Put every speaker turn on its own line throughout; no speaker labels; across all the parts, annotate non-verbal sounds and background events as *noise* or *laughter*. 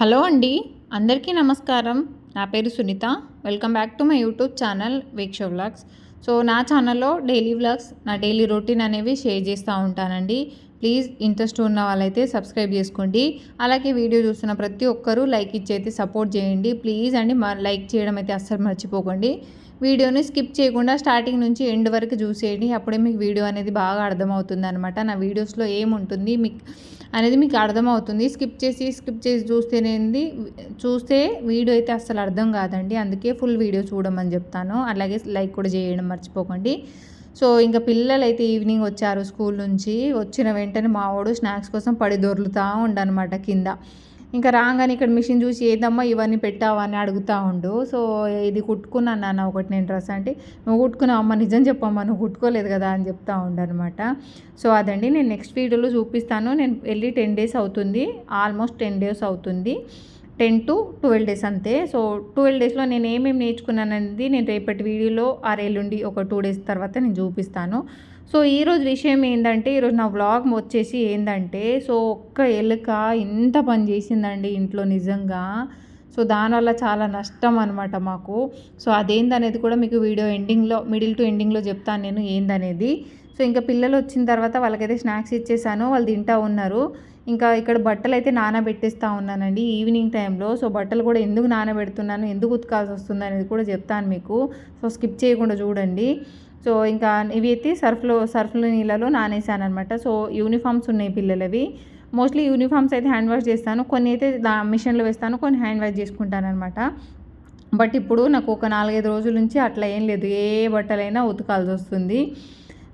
Hello అండి అందరికీ నమస్కారం. నా పేరు Sunitha. Welcome back to my YouTube channel Veeksha vlogs. So నా ఛానల్లో డైలీ వ్లాగ్స్ నా డైలీ రొటీన్ అనేవి షేర్ చేస్తూ ఉంటానండి. ప్లీజ్ ఇంట్రెస్ట్ ఉన్న వాళ్ళైతే సబ్స్క్రైబ్ చేసుకోండి. అలాగే వీడియో చూస్తున్న ప్రతి ఒక్కరూ లైక్ ఇచ్చి అయితే సపోర్ట్ చేయండి. ప్లీజ్ అండి లైక్ చేయడం అయితే అస్సలు మర్చిపోకండి. వీడియోని స్కిప్ చేయకుండా స్టార్టింగ్ నుంచి ఎండ్ వరకు చూసేయండి. అప్పుడే మీకు వీడియో అనేది బాగా అర్థమవుతుంది అనమాట నా వీడియోస్లో ఏముంటుంది? మీకు అనేది మీకు అర్థమవుతుంది. స్కిప్ చేసి స్కిప్ చేసి చూస్తేనేది చూస్తే వీడియో అయితే అస్సలు అర్థం కాదండి. అందుకే ఫుల్ వీడియో చూడమని చెప్తాను. అలాగే లైక్ కూడా చేయడం మర్చిపోకండి. సో ఇంకా పిల్లలు అయితే ఈవినింగ్ వచ్చారు స్కూల్ నుంచి. వచ్చిన వెంటనే మావాడు స్నాక్స్ కోసం పడి దొర్లుతూ ఉండనమాట కింద. ఇంకా రాగానే ఇక్కడ మిషన్ చూసి ఏదమ్మా ఇవన్నీ పెట్టావా అని అడుగుతూ ఉండు. సో ఇది కుట్టుకున్నాను నాన్న ఒకటి నేను డ్రెస్ అంటే నువ్వు కుట్టుకున్నావు అమ్మ నిజం చెప్పమ్మా నువ్వు కుట్టుకోలేదు కదా అని చెప్తా ఉండు అనమాట సో అదండి నేను నెక్స్ట్ వీడియోలో చూపిస్తాను. నేను వెళ్ళి టెన్ డేస్ అవుతుంది ఆల్మోస్ట్ టెన్ డేస్ అవుతుంది. టెన్ టు ట్వెల్వ్ డేస్ అంతే. సో ట్వెల్వ్ డేస్లో నేను ఏమేమి నేర్చుకున్నాను అనేది నేను రేపటి వీడియోలో ఆరేళ్ళుండి ఒక టూ డేస్ తర్వాత నేను చూపిస్తాను. సో ఈరోజు విషయం ఏంటంటే ఈరోజు నా వ్లాగ్ వచ్చేసి ఏంటంటే సో ఒక్క ఎలుక ఎంత పని చేసిందండి ఇంట్లో నిజంగా. సో దానివల్ల చాలా నష్టం అనమాట మాకు. సో అదేందనేది కూడా మీకు వీడియో ఎండింగ్లో మిడిల్ టు ఎండింగ్లో చెప్తాను నేను ఏందనేది. సో ఇంకా పిల్లలు వచ్చిన తర్వాత వాళ్ళకైతే స్నాక్స్ ఇచ్చేసాను వాళ్ళు తింటా ఉన్నారు. ఇంకా ఇక్కడ బట్టలు అయితే నానబెట్టేస్తూ ఉన్నానండి ఈవినింగ్ టైంలో. సో బట్టలు కూడా ఎందుకు నానబెడుతున్నాను ఎందుకు ఉతకాల్సి వస్తుంది అనేది కూడా చెప్తాను మీకు. సో స్కిప్ చేయకుండా చూడండి. సో ఇంకా ఇవి అయితే సర్ఫ్లో సర్ఫ్లో నీళ్ళలో నానేసాను అనమాట సో యూనిఫామ్స్ ఉన్నాయి పిల్లలవి. మోస్ట్లీ యూనిఫామ్స్ అయితే హ్యాండ్ వాష్ చేస్తాను. కొన్ని అయితే మిషన్లో వేస్తాను కొన్ని హ్యాండ్ వాష్ చేసుకుంటాను అనమాట బట్ ఇప్పుడు నాకు ఒక నాలుగైదు రోజుల నుంచి అట్లా ఏం లేదు. ఏ బట్టలైనా ఉతకాల్సి వస్తుంది.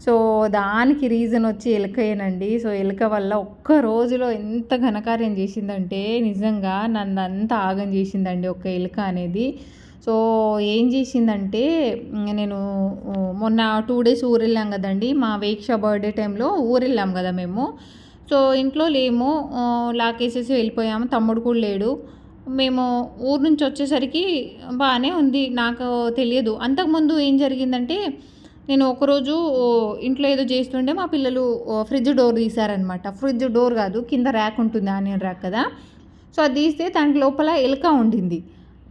సో దానికి రీజన్ వచ్చి ఎలుకయేనండి. సో ఎలుక వల్ల ఒక్క రోజులో ఎంత ఘనకార్యం చేసిందంటే నిజంగా నన్ను అంత ఆగం చేసిందండి ఒక ఎలుక అనేది. సో ఏం చేసిందంటే నేను మొన్న టూ డేస్ ఊరెళ్ళాం కదండి. మా వేక్ష బర్త్డే టైంలో ఊరెళ్ళాం కదా మేము. సో ఇంట్లో లేము. లాకేసేసి వెళ్ళిపోయాము. తమ్ముడు కూడా లేడు. మేము ఊరు నుంచి వచ్చేసరికి బాగానే ఉంది. నాకు తెలియదు. అంతకుముందు ఏం జరిగిందంటే నేను ఒకరోజు ఇంట్లో ఏదో చేస్తుంటే మా పిల్లలు ఫ్రిడ్జ్ డోర్ తీశారనమాట ఫ్రిడ్జ్ డోర్ కాదు కింద ర్యాక్ ఉంటుంది ఆనియన్ ర్యాక్ కదా. సో అది తీస్తే దాని లోపల ఎలుక ఉండింది.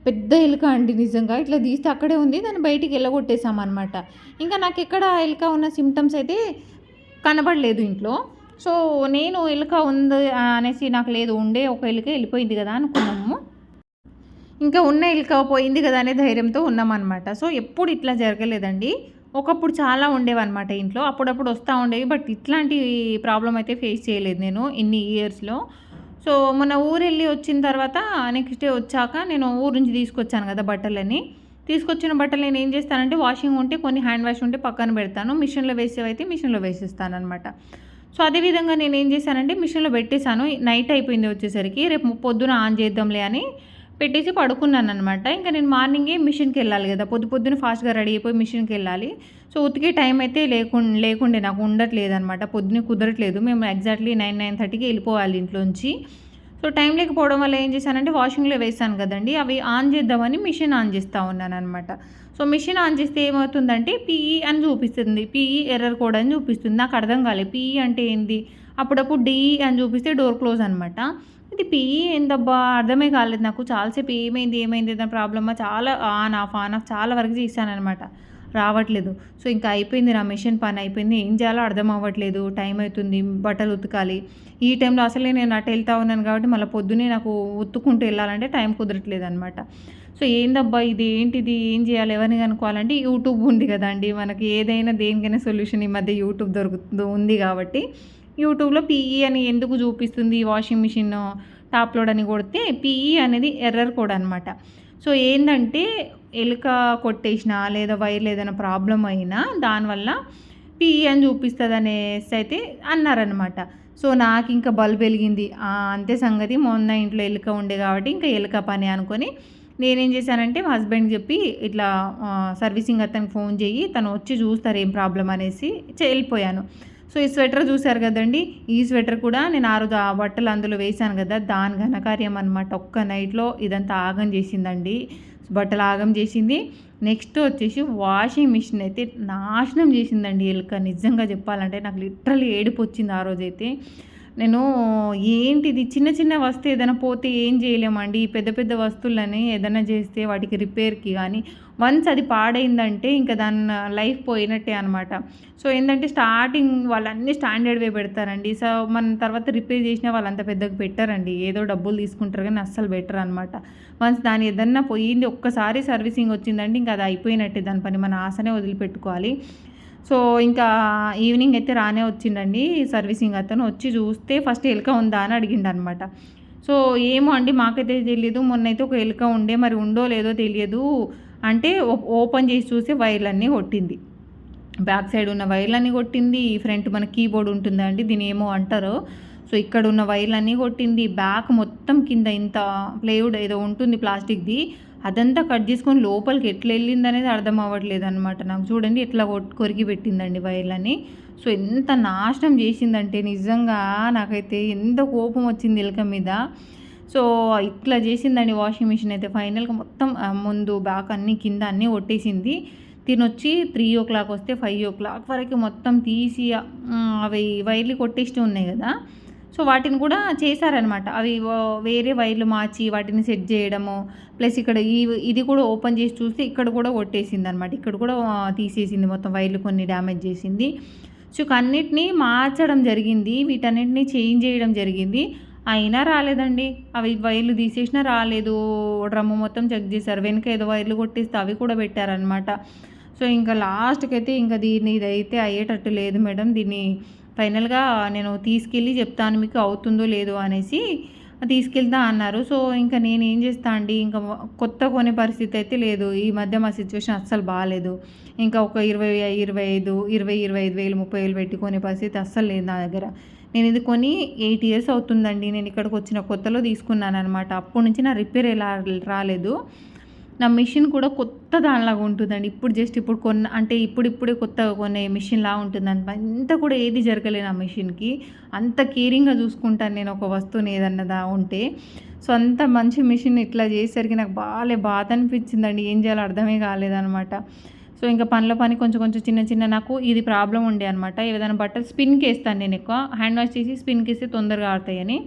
పెద్ద ఎలుక అండి నిజంగా. ఇట్లా తీస్తే అక్కడే ఉంది దాన్ని బయటికి వెళ్ళగొట్టేసామన్నమాట ఇంకా నాకు ఎక్కడ ఎలుక ఉన్న సిమ్టమ్స్ అయితే కనబడలేదు ఇంట్లో. సో నేను ఎలుక ఉంది అనేసి నాకు లేదు ఉండే ఒక ఎలుక వెళ్ళిపోయింది కదా అనుకున్నాము. ఇంకా ఉన్న ఎలుక పోయింది కదా అనే ధైర్యంతో ఉన్నామన్నమాట సో ఎప్పుడు ఇట్లా జరగలేదండి. ఒకప్పుడు చాలా ఉండేవన్నమాట ఇంట్లో అప్పుడప్పుడు వస్తూ ఉండేవి బట్ ఇట్లాంటి ప్రాబ్లం అయితే ఫేస్ చేయలేదు నేను ఇన్ని ఇయర్స్లో సో మన ఊరు వెళ్ళి వచ్చిన తర్వాత నెక్స్ట్ డే వచ్చాక నేను ఊరు నుంచి తీసుకొచ్చాను కదా బట్టలని తీసుకొచ్చిన బట్టలు నేను ఏం చేస్తానంటే వాషింగ్ ఉంటే కొన్ని హ్యాండ్ వాష్ ఉంటే పక్కన పెడతాను. మిషన్లో వేసేవైతే మిషన్లో వేసేస్తాను అనమాట సో అదేవిధంగా నేను ఏం చేశానంటే మిషన్లో పెట్టేశాను. నైట్ అయిపోయింది వచ్చేసరికి. రేపు పొద్దున ఆన్ చేద్దాంలే అని పెట్టేసి పడుకున్నాను అనమాట ఇంకా నేను మార్నింగే మిషన్కి వెళ్ళాలి కదా. పొద్దు పొద్దున ఫాస్ట్గా రెడీ అయిపోయి మిషన్కి వెళ్ళాలి. సో ఉతికే టైం అయితే లేకుండా లేకుండే నాకు ఉండట్లేదు అనమాట పొద్దునే కుదరట్లేదు. మేము ఎగ్జాక్ట్లీ నైన్ నైన్ థర్టీకి వెళ్ళిపోవాలి ఇంట్లోంచి. సో టైం లేకపోవడం వల్ల ఏం చేశానంటే వాషింగ్లో వేసాను కదండి అవి ఆన్ చేద్దామని మిషన్ ఆన్ చేస్తూ ఉన్నాను అనమాట సో మిషన్ ఆన్ చేస్తే ఏమవుతుందంటే పీఈ అని చూపిస్తుంది. పీఈ ఎర్రర్ కోడ్ అని చూపిస్తుంది. నాకు అర్థం కాలేదు పీఈ అంటే ఏంది? అప్పుడప్పుడు డిఈ అని చూపిస్తే డోర్ క్లోజ్ అనమాట ఇది పిఈ ఏందబ్బా? అర్థమే కాలేదు నాకు. చాలాసేపు ఏమైంది ఏమైంది ఏదైనా ప్రాబ్లమా? చాలా ఆన్ ఆఫ్ ఆన్ ఆఫ్ చాలా వరకు చేశాననమాట రావట్లేదు. సో ఇంకా అయిపోయింది నా మిషన్ పని అయిపోయింది. ఏం చేయాలో అర్థం అవ్వట్లేదు. టైం అవుతుంది బట్టలు ఉతకాలి. ఈ టైంలో అసలే నేను అటు వెళ్తా ఉన్నాను కాబట్టి మళ్ళీ పొద్దునే నాకు ఉత్తుకుంటూ వెళ్ళాలంటే టైం కుదరట్లేదు అనమాట సో ఏందబ్బా ఇది? ఏంటిది? ఏం చేయాలి? ఎవరిని కనుక్కోవాలంటే యూట్యూబ్ ఉంది కదండి. మనకి ఏదైనా దేనికైనా సొల్యూషన్ ఈ మధ్య యూట్యూబ్ దొరుకుతుంది ఉంది కాబట్టి యూట్యూబ్లో పీఈ అని ఎందుకు చూపిస్తుంది వాషింగ్ మిషన్ టాప్ లోడ్ అని కొడితే పీఈ అనేది ఎర్రర్ కోడ్ అనమాట సో ఏంటంటే ఎలుక కొట్టేసినా లేదా వైర్ ఏదైనా ప్రాబ్లం అయినా దానివల్ల పీఈ అని చూపిస్తుంది అనేసి అయితే అన్నారనమాట సో నాకు ఇంకా బల్బ్ వెలిగింది. అంతే సంగతి. మొన్న ఇంట్లో ఎలుక ఉండే కాబట్టి ఇంకా ఎలుక పని అనుకొని నేనేం చేశానంటే మా హస్బెండ్ చెప్పి ఇట్లా సర్వీసింగ్ అతనికి ఫోన్ చేయి తను వచ్చి చూస్తారు ఏం ప్రాబ్లం అనేసి వెళ్ళిపోయాను. సో ఈ స్వెటర్ చూశారు కదండి? ఈ స్వెటర్ కూడా నేను ఆ రోజు ఆ బట్టలు అందులో వేశాను కదా దాని ఘనకార్యం అనమాట ఒక్క నైట్లో ఇదంతా ఆగం చేసిందండి. బట్టలు ఆగం చేసింది. నెక్స్ట్ వచ్చేసి వాషింగ్ మిషన్ అయితే నాశనం చేసిందండి ఎలుక. నిజంగా చెప్పాలంటే నాకు లిటరల్లీ ఏడుపు వచ్చింది ఆ రోజైతే. నేను ఏంటిది? చిన్న చిన్న వస్తువు ఏదైనా పోతే ఏం చేయలేమండి. ఈ పెద్ద పెద్ద వస్తువులని ఏదైనా చేస్తే వాటికి రిపేర్కి కానీ వన్స్ అది పాడైందంటే ఇంకా దాని లైఫ్ పోయినట్టే అనమాట సో ఏంటంటే స్టార్టింగ్ వాళ్ళన్నీ స్టాండర్డ్ వే పెడతారండి. సో మన తర్వాత రిపేర్ చేసిన వాళ్ళు అంత పెద్దగా పెట్టారండి. ఏదో డబ్బులు తీసుకుంటారు కానీ అస్సలు బెటర్ అనమాట వన్స్ దాని ఏదన్నా పోయింది ఒక్కసారి సర్వీసింగ్ వచ్చిందంటే ఇంకా అది అయిపోయినట్టే. దాని పని మన ఆశనే వదిలిపెట్టుకోవాలి. సో ఇంకా ఈవినింగ్ అయితే రానే వచ్చిండండి సర్వీసింగ్ అతను. వచ్చి చూస్తే ఫస్ట్ ఎలుక ఉందా అని అడిగిండు అనమాట సో ఏమో అండి మాకైతే తెలియదు మొన్నైతే ఒక ఎలుక ఉండే మరి ఉందో లేదో తెలియదు. అంటే ఓపెన్ చేసి చూస్తే వైర్లన్నీ కొట్టింది. బ్యాక్ సైడ్ ఉన్న వైర్లన్నీ కొట్టింది. ఫ్రంట్ మన కీబోర్డ్ ఉంటుందండి దీని ఏమో అంటారు. సో ఇక్కడ ఉన్న వైర్లన్నీ కొట్టింది. బ్యాక్ మొత్తం కింద ఇంత ప్లేవుడ్ ఏదో ఉంటుంది ప్లాస్టిక్ది. అదంతా కట్ చేసుకొని లోపలికి ఎట్లా వెళ్ళింది అనేది అర్థం అవ్వట్లేదు అనమాట నాకు చూడండి ఎట్లా కొరికి పెట్టిందండి వైర్లని. సో ఎంత నాశనం చేసిందంటే నిజంగా నాకైతే ఎంత కోపం వచ్చింది ఎలుక మీద. సో ఇట్లా చేసిందండి వాషింగ్ మిషన్ అయితే ఫైనల్గా మొత్తం ముందు బ్యాక్ అన్నీ కింద అన్నీ కొట్టేసింది. తినొచ్చి త్రీ ఓ క్లాక్ వస్తే ఫైవ్ ఓ క్లాక్ వరకు మొత్తం తీసి అవి వైర్లు కొట్టేస్తూ ఉన్నాయి కదా. సో వాటిని కూడా చేశారనమాట అవి వేరే వైర్లు మార్చి వాటిని సెట్ చేయడము ప్లస్ ఇక్కడ ఈ ఇది కూడా ఓపెన్ చేసి చూస్తే ఇక్కడ కూడా కొట్టేసింది అనమాట ఇక్కడ కూడా తీసేసింది మొత్తం వైర్లు కొన్ని డ్యామేజ్ చేసింది. సో అన్నిటినీ మార్చడం జరిగింది వీటన్నిటిని చేంజ్ చేయడం జరిగింది. అయినా రాలేదండి. అవి వైర్లు తీసేసినా రాలేదు. డ్రమ్ము మొత్తం చెక్ చేశారు. వెనుక ఏదో వైర్లు కొట్టేస్తే అవి కూడా పెట్టారనమాట సో ఇంకా లాస్ట్కి అయితే ఇంకా దీన్ని ఇదైతే అయ్యేటట్టు లేదు మేడం. దీన్ని ఫైనల్గా నేను తీసుకెళ్ళి చెప్తాను మీకు అవుతుందో లేదో అనేసి తీసుకెళ్తా అన్నారు. సో ఇంకా నేను ఏం చేస్తా అండి ఇంకా కొత్త కొనే పరిస్థితి అయితే లేదు. ఈ మధ్య మా సిచ్యువేషన్ అస్సలు బాగాలేదు. ఇంకా ఒక ఇరవై ఇరవై ఐదు ఇరవై ఇరవై ఐదు వేలు ముప్పై వేలు పెట్టి కొనే పరిస్థితి అస్సలు లేదు నా దగ్గర. నేను ఇది కొని ఎయిట్ ఇయర్స్ అవుతుందండి. నేను ఇక్కడికి వచ్చిన కొత్తలో తీసుకున్నాను అనమాట అప్పటి నుంచి నా రిపేర్ ఎలా రాలేదు. నా మిషన్ కూడా కొత్త దానిలాగా ఉంటుందండి. ఇప్పుడు జస్ట్ ఇప్పుడు కొన్న అంటే ఇప్పుడు ఇప్పుడే కొత్తగా కొనే మిషన్ లాగా ఉంటుంది అంత కూడా ఏది జరగలేదు ఆ మిషన్కి. అంత కేరింగ్గా చూసుకుంటాను నేను ఒక వస్తువుని ఏదన్నదా ఉంటే. సో అంత మంచి మిషన్ ఇట్లా చేసేసరికి నాకు బాగాలే బాధ అనిపించిందండి. ఏం చేయాలో అర్థమే కాలేదనమాట సో ఇంకా పనుల పని కొంచెం కొంచెం చిన్న చిన్న నాకు ఇది ప్రాబ్లం ఉండే అనమాట ఏదైనా బట్టలు స్పిన్కి వేస్తాను నేను ఎక్కువ. హ్యాండ్ వాష్ చేసి స్పిన్కి వేస్తే తొందరగా ఆడతాయని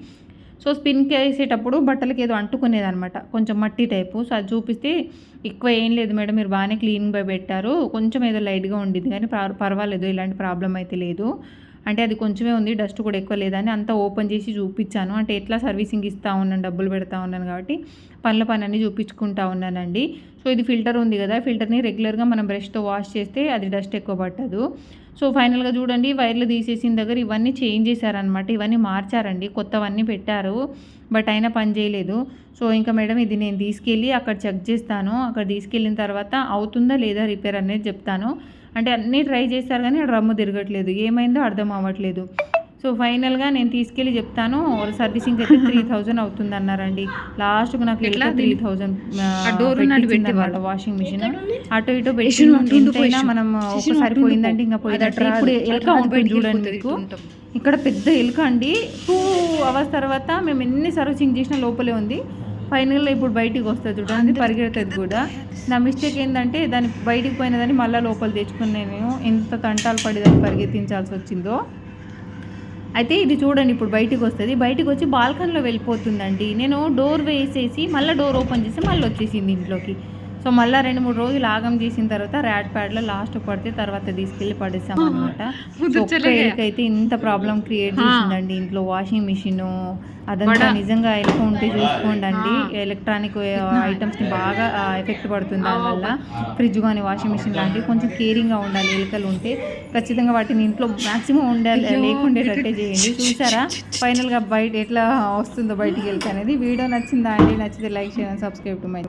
సో స్పిన్కి వేసేటప్పుడు బట్టలకి ఏదో అంటుకునేది అనమాట కొంచెం మట్టి టైపు. సో అది చూపిస్తే ఎక్కువ ఏం లేదు మేడం మీరు బాగానే క్లీన్గా పెట్టారు. కొంచెం ఏదో లైట్గా ఉండిద్ది కానీ పర్వాలేదు. ఇలాంటి ప్రాబ్లం అయితే లేదు. అంటే అది కొంచెమే ఉంది డస్ట్ కూడా ఎక్కువ లేదని అంతా ఓపెన్ చేసి చూపించాను. అంటే ఎట్లా సర్వీసింగ్ ఇస్తూ ఉన్నాను డబ్బులు పెడతా ఉన్నాను కాబట్టి పనుల పని అన్నీ చూపించుకుంటా ఉన్నానండి. సో ఇది ఫిల్టర్ ఉంది కదా ఫిల్టర్ని రెగ్యులర్గా మనం బ్రష్తో వాష్ చేస్తే అది డస్ట్ ఎక్కువ పట్టదు. సో ఫైనల్గా చూడండి వైర్లు తీసేసిన దగ్గర ఇవన్నీ చేంజ్ చేశారనమాట ఇవన్నీ మార్చారండి కొత్తవన్నీ పెట్టారు బట్ అయినా పని చేయలేదు. సో ఇంకా మేడం ఇది నేను తీసుకెళ్ళి అక్కడ చెక్ చేస్తాను అక్కడ తీసుకెళ్ళిన తర్వాత అవుతుందా లేదా రిపేర్ అనేది చెప్తాను. అంటే అన్నీ ట్రై చేశారు కానీ డ్రమ్ము తిరగట్లేదు. ఏమైందో అర్థం అవ్వట్లేదు. సో ఫైనల్గా నేను తీసుకెళ్ళి చెప్తాను. సర్వీసింగ్ అయితే *laughs* త్రీ థౌజండ్ అవుతుంది అన్నారండి లాస్ట్కు నాకు ఎట్లా త్రీ థౌజండ్ వాషింగ్ మిషన్ అటు ఇటు పెట్టిన మనం ఒకసారి పోయిందంటే ఇంకా పోయిందంటే ఇప్పుడు ఎలుక ఉంటుంది చూడండి మీకు. ఇక్కడ పెద్ద ఎలుక అండి. టూ అవర్స్ తర్వాత మేము ఎన్ని సర్వీసింగ్ చేసినా లోపలే ఉంది. ఫైనల్గా ఇప్పుడు బయటికి వస్తుంది చూడండి పరిగెడుతుంది కూడా. నా మిస్టేక్ ఏంటంటే దాని బయటికి పోయినదని మళ్ళీ లోపల తెచ్చుకుని నేను ఎంత తంటాలు పడి దాన్ని పరిగెత్తించాల్సి వచ్చిందో. అయితే ఇది చూడండి ఇప్పుడు బయటికి వస్తుంది. బయటికి వచ్చి బాల్కనీలో వెళ్ళిపోతుందండి. నేను డోర్ వేసేసి మళ్ళీ డోర్ ఓపెన్ చేసి మళ్ళీ వచ్చేసింది ఇంట్లోకి. సో మళ్ళీ రెండు మూడు రోజులు ఆగం చేసిన తర్వాత ర్యాడ్ ప్యాడ్లో లాస్ట్ పడితే తర్వాత తీసుకెళ్ళి పడేసాం అనమాట అయితే ఇంత ప్రాబ్లం క్రియేట్ చేసిందండి. ఇంట్లో వాషింగ్ మిషన్ అదంతా నిజంగా ఎలుక ఉంటే చూసుకోండి అండి ఎలక్ట్రానిక్ ఐటమ్స్ని బాగా ఎఫెక్ట్ పడుతుంది దానివల్ల. ఫ్రిడ్జ్ కానీ వాషింగ్ మిషన్ లాంటివి కొంచెం కేరింగ్గా ఉండాలి ఎలుకలు ఉంటే. ఖచ్చితంగా వాటిని ఇంట్లో మ్యాక్సిమం ఉండాలి లేకుండేటట్టే చేయండి. చూసారా? ఫైనల్గా బయట ఎట్లా వస్తుందో బయటికి వెళ్తే అనేది. వీడియో నచ్చిందా అండి? నచ్చితే లైక్ చేయండి సబ్స్క్రైబ్ టు మై